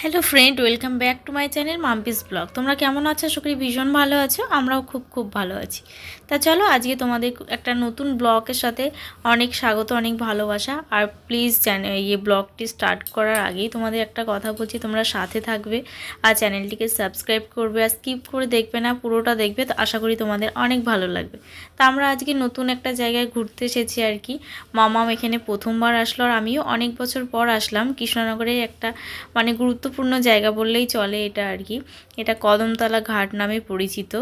Hello friend welcome back to my channel Mampi's vlog তোমরা কেমন আছো? আশা করি ভীষণ ভালো আছো। আমরাও খুব খুব ভালো আছি। তা চলো, আজকে তোমাদের একটা নতুন ব্লগের সাথে অনেক স্বাগত, অনেক ভালোবাসা। আর প্লিজ এই ব্লগটি স্টার্ট করার আগেই তোমাদের একটা কথা বলছি, তোমরা সাথে থাকবে আর চ্যানেলটিকে সাবস্ক্রাইব করবে আর স্কিপ করে দেখবে না, পুরোটা দেখবে। তো আশা করি তোমাদের অনেক ভালো লাগবে। তা আমরা আজকে নতুন একটা জায়গায় ঘুরতে এসেছি আর কি। মামাম এখানে প্রথমবার আসলো আর আমিও অনেক বছর পর আসলাম। কৃষ্ণনগরে একটা মানে গুরুত্বপূর্ণ জায়গা বললেই চলে এটা আর কি। এটা কদমতলা ঘাট নামে পরিচিত।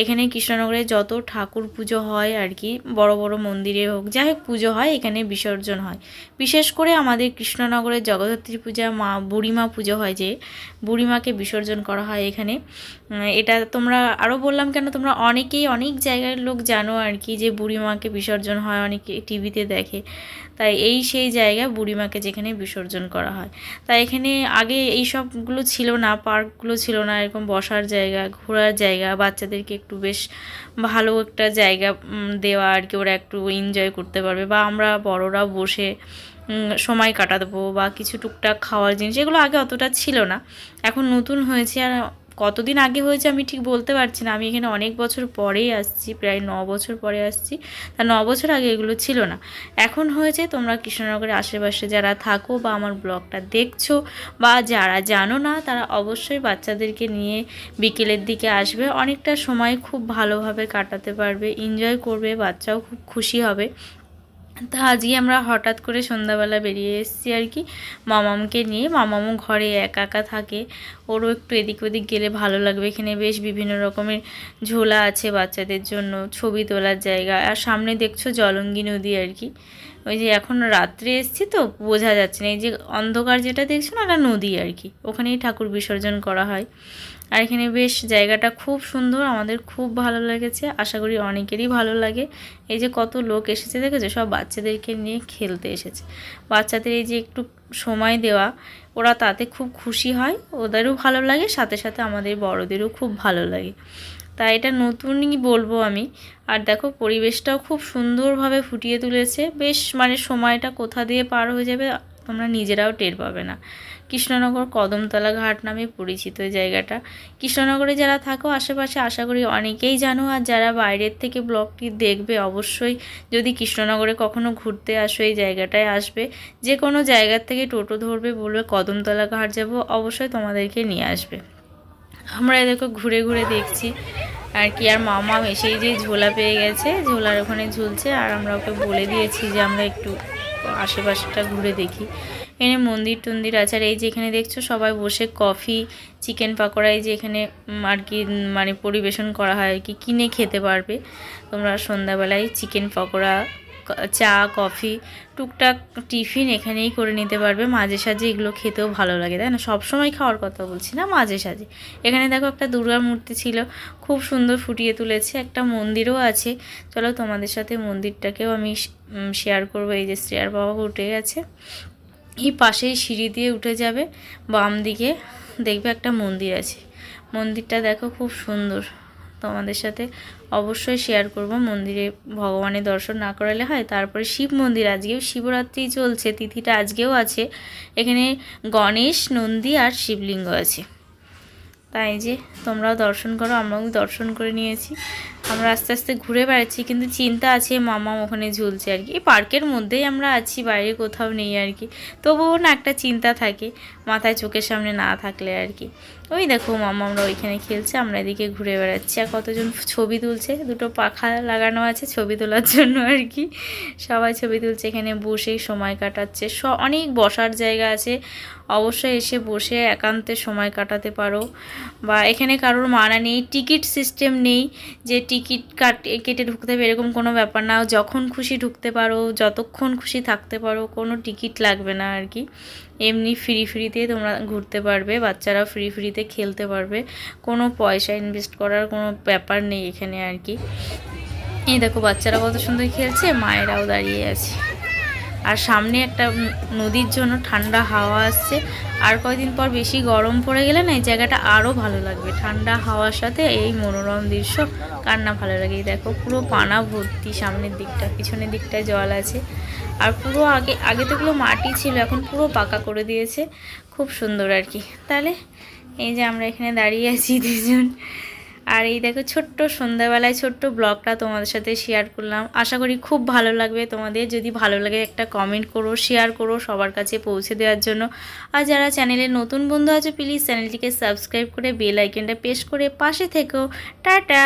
এখানে কৃষ্ণনগরে যত ঠাকুর পুজো হয় আর কি, বড় বড় মন্দিরে হোক, যাই হোক পুজো হয়, এখানে বিসর্জন হয়। বিশেষ করে আমাদের কৃষ্ণনগরের জগদ্ধাত্রী পূজা, মা বুড়িমা পুজো হয় যে, বুড়িমাকে বিসর্জন করা হয় এখানে। এটা তোমরা আরও বললাম কেন, তোমরা অনেকেই অনেক জায়গার লোক জানো আর কি যে বুড়িমাকে বিসর্জন হয়, অনেকে টিভিতে দেখে। তাই এই সেই জায়গা বুড়িমাকে যেখানে বিসর্জন করা হয়। তাই এখানে আগে এই সবগুলো ছিল না, পার্কগুলো ছিল না, এরকম বসার জায়গা, ঘোরার জায়গা, বাচ্চাদেরকে একটু বেশ ভালো একটা জায়গা দেওয়া আর কি, ওরা একটু এনজয় করতে পারবে বা আমরা বড়রা বসে সময় কাটাবো বা কিছু টুকটাক খাওয়ার জিনিস, এগুলো আগে অতটা ছিল না। এখন নতুন হয়েছে আর কতদিন আগে হয়েছে আমি ঠিক বলতে পারছি না। আমি এখানে অনেক বছর পরেই আসছি, প্রায় ন বছর পরে আসছি। তা ন বছর আগে এগুলো ছিল না। এখন হয়েছে তোমরা কৃষ্ণনগরের আশেপাশে যারা থাকো বা আমার ব্লগটা দেখছ বা যারা জানো না, তারা অবশ্যই বাচ্চাদেরকে নিয়ে বিকেলের দিকে আসবে। অনেকটা সময় খুব ভালোভাবে কাটাতে পারবে এনজয় করবে, বাচ্চাও খুব খুশি হবে। তা আজকে আমরা হঠাৎ করে সন্ধ্যাবেলা বেরিয়ে এসেছি আর কি মামামকে নিয়ে। মামামও ঘরে একা একা থাকে। ওরও একটু এদিক ওদিক গেলে ভালো লাগবে। এখানে বেশ বিভিন্ন রকমের ঝোলা আছে বাচ্চাদের জন্য, ছবি তোলার জায়গা। আর সামনে দেখছ জলঙ্গি নদী আর কি। ওই যে এখন রাত্রে এসছি তো, বোঝা যাচ্ছে না। এই যে অন্ধকার যেটা দেখছ না, ওটা নদী আর কি। ওখানেই ঠাকুর বিসর্জন করা হয়। আর এখানে বেশ জায়গাটা খুব সুন্দর, আমাদের খুব ভালো লেগেছে। আশা করি অনেকেরই ভালো লাগে। এই যে কত লোক এসেছে, দেখেছে? সব বাচ্চাদেরকে নিয়ে খেলতে এসেছে। বাচ্চাদের এই যে একটু সময় দেওয়া, ওরা তাতে খুব খুশি হয়। ওদেরও ভালো লাগে, সাথে সাথে আমাদের বড়দেরও খুব ভালো লাগে। তাই এটা নতুনই বলব আমি। আর দেখো, পরিবেশটাও খুব সুন্দরভাবে ফুটিয়ে তুলেছে। বেশ মানে সময়টা কোথা দিয়ে পার হয়ে যাবে তোমরা নিজেরাও টের পাবে না। কৃষ্ণনগর কদমতলা ঘাট নামে পরিচিত জায়গাটা। কৃষ্ণনগরে যারা থাকো, আশেপাশে আশা করি অনেকেই জানো। আর যারা বাইরের থেকে ব্লগটি দেখবে, অবশ্যই যদি কৃষ্ণনগরে কখনো ঘুরতে আসো, এই জায়গাটায় আসবে। যে কোনো জায়গার থেকে টোটো ধরবে, বলবে, কদমতলা ঘাট যাব। অবশ্যই তোমাদেরকে নিয়ে আসবে। আমরা এদেরকে ঘুরে ঘুরে দেখছি। আর কি, আর মামা এসেই যে ঝোলা পেয়ে গেছে, ঝোলার ওখানে ঝুলছে, আর আমরা ওকে বলে দিয়েছি যে আমরা একটু আশেপাশেটা ঘুরে দেখি। এখানে মন্দির টন্দির আছে, আর এই যে এখানে দেখছ সবাই বসে কফি, চিকেন পাকোড়া, এই যে এখানে আর কি মানে পরিবেশন করা হয়, আর কি, কিনে খেতে পারবে। তোমরা সন্ধ্যাবেলায় চিকেন পকোড়া চা, কফি, টুকটাক টিফিন এখানেই করে নিতে পারবে। মাঝে সাঝে এগুলো খেতেও ভালো লাগে, তাই না? সবসময় খাওয়ার কথা বলছি না, মাঝে সাঝে। এখানে দেখো একটা দুর্গার মূর্তি ছিল, খুব সুন্দর ফুটিয়ে তুলেছে, একটা মন্দিরও আছে। চলো তোমাদের সাথে মন্দিরটাকেও আমি শেয়ার করব, এই যে শ্রেয়ার বাবা উঠে গেছে। এই পাশেই সিঁড়ি দিয়ে উঠে যাবে বাম দিকে দেখবে একটা মন্দির আছে। মন্দিরটা দেখো খুব সুন্দর। তোমাদের সাথে অবশ্যই শেয়ার করব। মন্দিরে ভগবানের দর্শন না করালে হয়। তারপরে শিব মন্দির, আজকেও শিবরাত্রি চলছে, তিথিটা আজকেও আছে। এখানে গণেশ, নন্দী আর শিবলিঙ্গ আছে। তাই যে তোমরাও দর্শন করো, আমরাও দর্শন করে নিয়েছি। আমরা আস্তে আস্তে ঘুরে বেড়াচ্ছি, কিন্তু চিন্তা আছে মামা ওখানে ঝুলছে আর কি। এই পার্কের মধ্যেই আমরা আছি, বাইরে কোথাও নেই আর কি। তবুও না একটা চিন্তা থাকে, মাথায় চোখের সামনে না থাকলে আর কি। ওই দেখো মামা আমরা ওইখানে খেলছে, আমরা এদিকে ঘুরে বেড়াচ্ছি। আর কতজন ছবি তুলছে, দুটো পাখা লাগানো আছে ছবি তোলার জন্য আর কি। সবাই ছবি তুলছে, এখানে বসেই সময় কাটাচ্ছে। স, অনেক বসার জায়গা আছে। অবশ্যই এসে বসে একান্তে সময় কাটাতে পারো। বা এখানে কারোর মানা নেই, টিকিট সিস্টেম নেই যে টিকিট কাটে, কেটে ঢুকতে হবে, এরকম কোনো ব্যাপার না। যখন খুশি ঢুকতে পারো, যতক্ষণ খুশি থাকতে পারো, কোনো টিকিট লাগবে না আর কি। এমনি ফ্রি ফ্রিতে তোমরা ঘুরতে পারবে বাচ্চারা ফ্রি ফ্রিতে খেলতে পারবে। কোনো পয়সা ইনভেস্ট করার কোনো ব্যাপার নেই এখানে আর কি। এই দেখো, বাচ্চারা কত সুন্দর খেলছে, মায়েরাও দাঁড়িয়ে আছে। আর সামনে একটা নদীর জন্য ঠান্ডা হাওয়া আসছে। আর কয়দিন পর বেশি গরম পড়ে গেলে না, এই জায়গাটা আরও ভালো লাগবে। ঠান্ডা হাওয়ার সাথে এই মনোরম দৃশ্য, কার না ভালো লাগে? দেখো, পুরো পানা ভর্তি সামনের দিকটা, পিছনের দিকটায় জল আছে। আর পুরো আগে আগে তো এগুলো মাটি ছিল, এখন পুরো পাকা করে দিয়েছে। খুব সুন্দর আর কি। তাহলে এই যে আমরা এখানে দাঁড়িয়ে আছি দুজন। আর এই দেখো ছোট্ট সন্ধ্যাবেলায় ছোট্ট ব্লগটা তোমাদের সাথে শেয়ার করলাম। আশা করি খুব ভালো লাগবে তোমাদের। যদি ভালো লাগে একটা কমেন্ট করো শেয়ার করো সবার কাছে পৌঁছে দেওয়ার জন্য। আর যারা চ্যানেলে নতুন বন্ধু আছে প্লিজ চ্যানেলটিকে সাবস্ক্রাইব করে বেল আইকনটা প্রেস করে পাশে থেকো। টাটা!